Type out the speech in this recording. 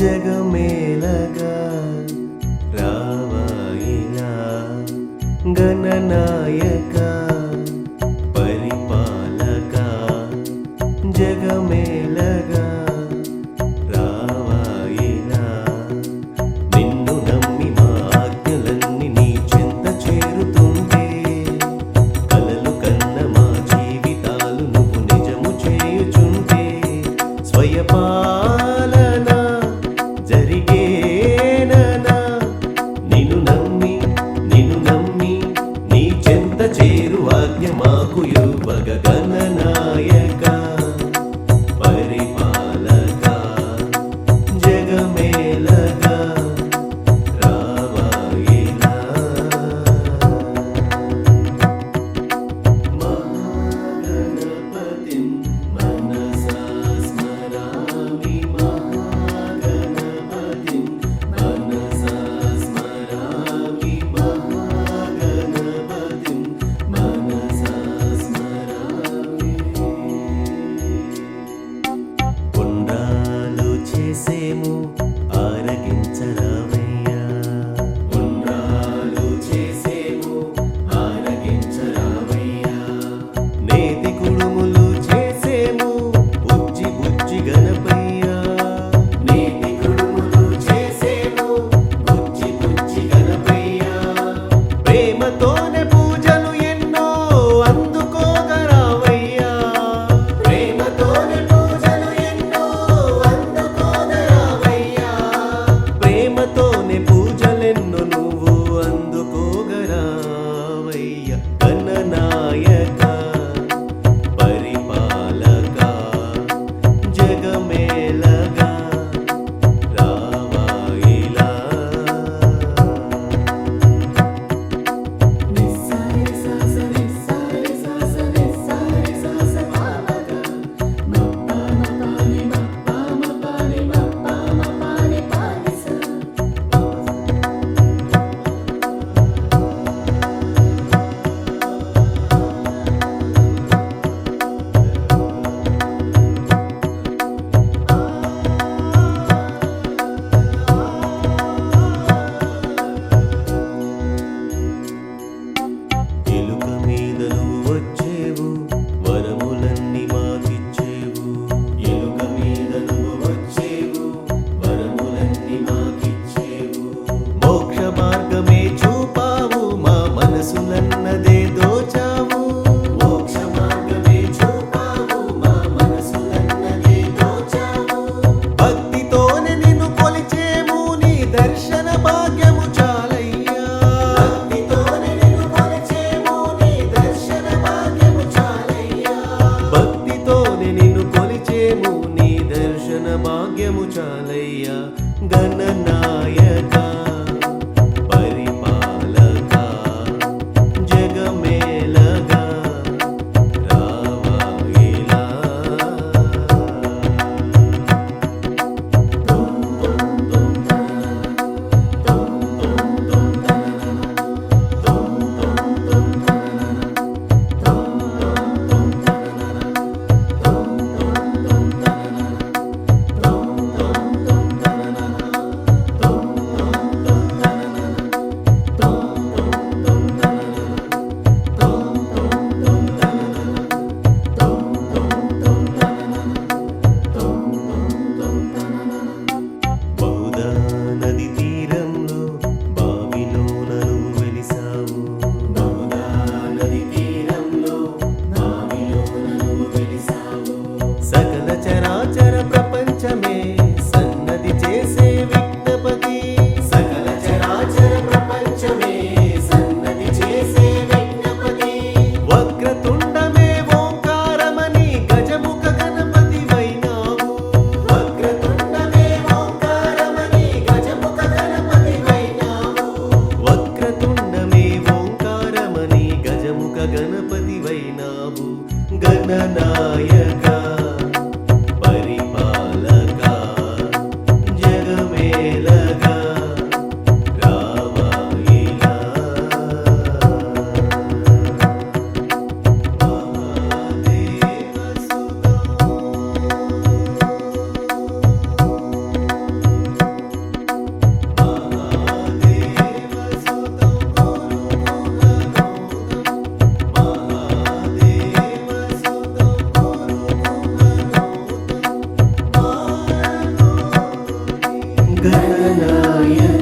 జగమేలగా రావాయిన గణనాయక పరిపాలక జగమేలగా భాగ్యమాకు ఆజ్ఞ మాకు యువగ గణనాయక గణనాయకా கணநாயன்